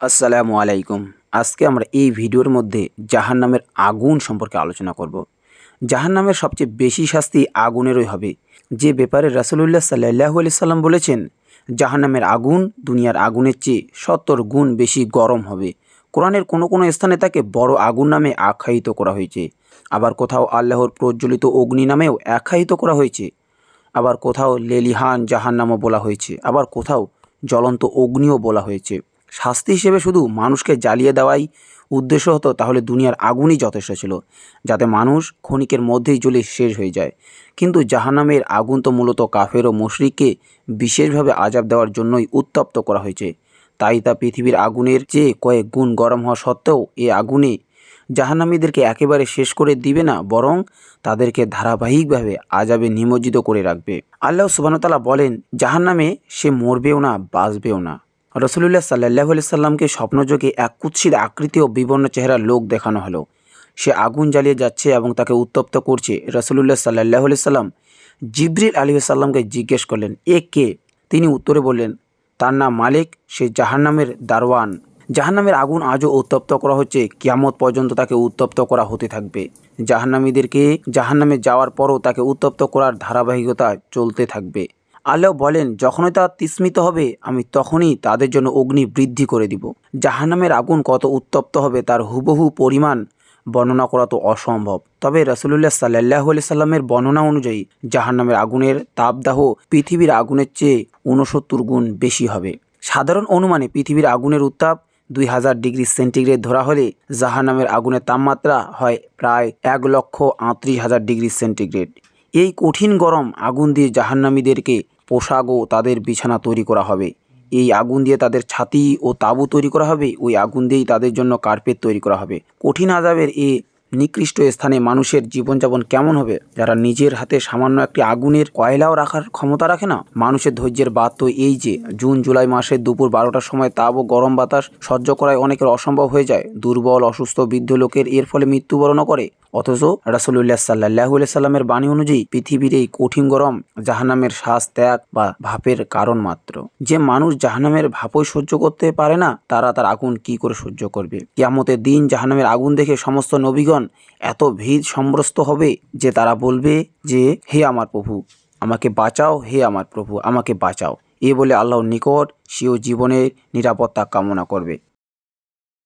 আসসালামু আলাইকুম। আজকে আমরা এই ভিডিওর মধ্যে জাহান্নামের আগুন সম্পর্কে আলোচনা করব। জাহান্নামের সবচেয়ে বেশি শাস্তি আগুনেরই হবে। যে ব্যাপারে রাসুলুল্লাহ সাল্লাহ আলি সাল্লাম বলেছেন, জাহান্নামের আগুন দুনিয়ার আগুনের চেয়ে সত্তর গুণ বেশি গরম হবে। কোরআনের কোনো কোনো স্থানে তাকে বড় আগুন নামে আখ্যায়িত করা হয়েছে। আবার কোথাও আল্লাহর প্রজ্বলিত অগ্নি নামেও আখ্যায়িত করা হয়েছে। আবার কোথাও লেলিহান জাহান্নামও বলা হয়েছে। আবার কোথাও জ্বলন্ত অগ্নিও বলা হয়েছে। শাস্তি হিসেবে শুধু মানুষকে জ্বালিয়ে দেওয়াই উদ্দেশ্য হতো, তাহলে দুনিয়ার আগুনই যথেষ্ট ছিল, যাতে মানুষ ক্ষণিকের মধ্যেই জ্বলে শেষ হয়ে যায়। কিন্তু জাহান্নামের আগুন তো মূলত কাফের ও মুশরিককে বিশেষভাবে আজাব দেওয়ার জন্যই উত্তপ্ত করা হয়েছে। তাই তা পৃথিবীর আগুনের চেয়ে কয়েক গুণ গরম হওয়া সত্ত্বেও এ আগুনে জাহান্নামীদেরকে একেবারে শেষ করে দিবে না, বরং তাদেরকে ধারাবাহিকভাবে আজাবে নিমজ্জিত করে রাখবে। আল্লাহ সুবাহতাল্লাহ বলেন, জাহান্নামে সে মরবেও না, বাঁচবেও না। রসুলুল্লাহ সাল্লাহ আলি সাল্লামকে স্বপ্নযোগে এক কুৎসিত আকৃতি ও বিবর্ণ চেহারার লোক দেখানো হলো। সে আগুন জ্বালিয়ে যাচ্ছে এবং তাকে উত্তপ্ত করছে। রসুলুল্লাহ সাল্লাহ আলি সাল্লাম জিবরিল আলী সাল্লামকে জিজ্ঞেস করলেন, এ কে? তিনি উত্তরে বললেন, তার নাম মালিক, সে জাহান্নামের দারওয়ান জাহান্নামের আগুন আজও উত্তপ্ত করা হচ্ছে। কিয়ামত পর্যন্ত তাকে উত্তপ্ত করা হতে থাকবে। জাহান্নামীদেরকে জাহান্নামে যাওয়ার পরও তাকে উত্তপ্ত করার ধারাবাহিকতা চলতে থাকবে। আল্লাহ বলেন, যখনই তা তিস্মিত হবে, আমি তখনই তাদের জন্য অগ্নি বৃদ্ধি করে দিব। জাহান্নামের আগুন কত উত্তপ্ত হবে, তার হুবহু পরিমাণ বর্ণনা করা তো অসম্ভব। তবে রসুল্লাহ সাল্লাহ আলি সাল্লামের বর্ণনা অনুযায়ী, জাহান্নামের আগুনের তাপদাহ পৃথিবীর আগুনের চেয়ে ঊনসত্তর গুণ বেশি হবে। সাধারণ অনুমানে পৃথিবীর আগুনের উত্তাপ দুই হাজার ডিগ্রি সেন্টিগ্রেড ধরা হলে জাহান্নামের আগুনের তাপমাত্রা হয় প্রায় এক লক্ষ আটত্রিশ হাজার ডিগ্রি সেন্টিগ্রেড। এই কঠিন গরম আগুন দিয়ে জাহান্নামীদেরকে পোশাক ও তাদের বিছানা তৈরি করা হবে। এই আগুন দিয়ে তাদের ছাতি ও তাঁবু তৈরি করা হবে। ওই আগুন দিয়েই তাদের জন্য কার্পেট তৈরি করা হবে। কঠিন আজাবের এ নিকৃষ্ট স্থানে মানুষের জীবনযাপন কেমন হবে? যারা নিজের হাতে সামান্য একটি আগুনের কয়লাও রাখার ক্ষমতা রাখে না? মানুষের ধৈর্যের বাদ তো এই যে, জুন, জুলাই মাসের দুপুর বারোটার সময় তাপ ও গরম বাতাস সহ্য করায় অনেকের অসম্ভব হয়ে যায়। দুর্বল, অসুস্থ, বৃদ্ধ লোকের এর ফলে মৃত্যুবরণও করে। অথচ রাসুল্লাহ সাল্লাহ সাল্লামের বাণী অনুযায়ী পৃথিবীর এই কঠিন গরম জাহান্নামের শ্বাস ত্যাগ বা ভাপের কারণ মাত্র। যে মানুষ জাহান্নামের ভাপই সহ্য করতে পারে না, তারা তার আগুন কি করে সহ্য করবে? কিয়ামতের দিন জাহান্নামের আগুন দেখে সমস্ত নবীগণ এত ভিড় সম্রস্ত হবে যে তারা বলবে যে, হে আমার প্রভু, আমাকে বাঁচাও, হে আমার প্রভু, আমাকে বাঁচাও। এ বলে আল্লাহর নিকট সেও জীবনের নিরাপত্তা কামনা করবে।